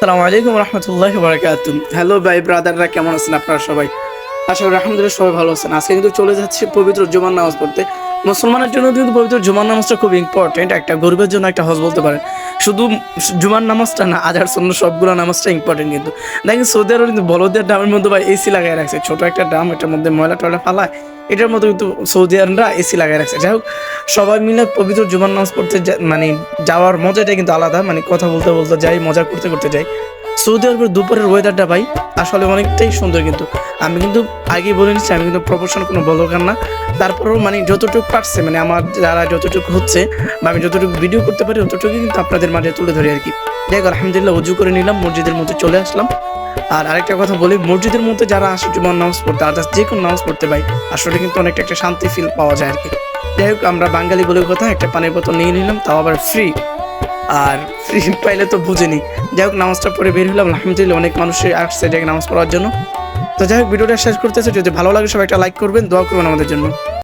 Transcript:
আসসালামু আলাইকুম রহমতুল্লাহ হ্যালো ভাই ব্রাদাররা কেমন আছেন আপনারা সবাই? আলহামদুলিল্লাহ সবাই ভালো আছেন। আজকে কিন্তু চলে যাচ্ছে পবিত্র নামাজ পড়তে। মুসলমানের জন্য কিন্তু পবিত্র নামাজটা খুব ইম্পর্টেন্ট একটা গরিবের জন্য একটা হজ বলতে পারেন। শুধু জুমার নামাজটা না আজার জন্য সবগুলো নামাজটা ইম্পর্টেন্ট কিন্তু। দেখেন, সৌদি আরব কিন্তু বলদের ড্রামের মধ্যে ভাই এসি লাগাই রাখছে। ছোট একটা ড্রাম এটার মধ্যে ময়লা টয়লা ফালায়, এটার মধ্যে কিন্তু সৌদি আরবরা এসি লাগাই রাখছে। যাই হোক সবাই মিলে পবিত্র জুমার নামাজ পড়তে মানে যাওয়ার মজাটা কিন্তু আলাদা। মানে কথা বলতে বলতে যাই, মজা করতে করতে যাই। সৌদি আরবের দুপুরের ওয়েদারটা ভাই আসলে অনেকটাই সুন্দর কিন্তু। আমি কিন্তু আগেই বলে নিচ্ছি, আমি কিন্তু প্রফেশনাল কোনো ব্লগার না। তারপরেও মানে যতটুকু পারছে মানে আমার যারা যতটুকু হচ্ছে বা আমি যতটুকু ভিডিও করতে পারি ততটুকু কিন্তু আপনাদের মাঝে তুলে ধরি আর কি। দেখ আলহামদুলিল্লাহ উজু করে নিলাম, মসজিদের মধ্যে চলে আসলাম। আর আরেকটা কথা বলি, মসজিদের মধ্যে যারা আসে জুমার নামাজ পড়তে, আর যে কোনো নামাজ পড়তে ভাই, আসলে কিন্তু অনেকটা একটা শান্তি ফিল পাওয়া যায় আর কি। যাই হোক, আমরা বাঙালি বলে কথা, একটা পানির বোতল নিয়ে নিলাম, তাও আবার ফ্রি আর ফ্রি পাইলে তো বুঝিনি। যাই হোক, নামাজটা পরে বের হলাম, আলহামদুলিল্লাহ অনেক মানুষই আসছে নামাজ পড়ার জন্য। তো যাই হোক, ভিডিওটা শেষ করতেছে, যদি ভালো লাগে সবাই একটা লাইক করবেন, দোয়া করবেন আমাদের জন্য।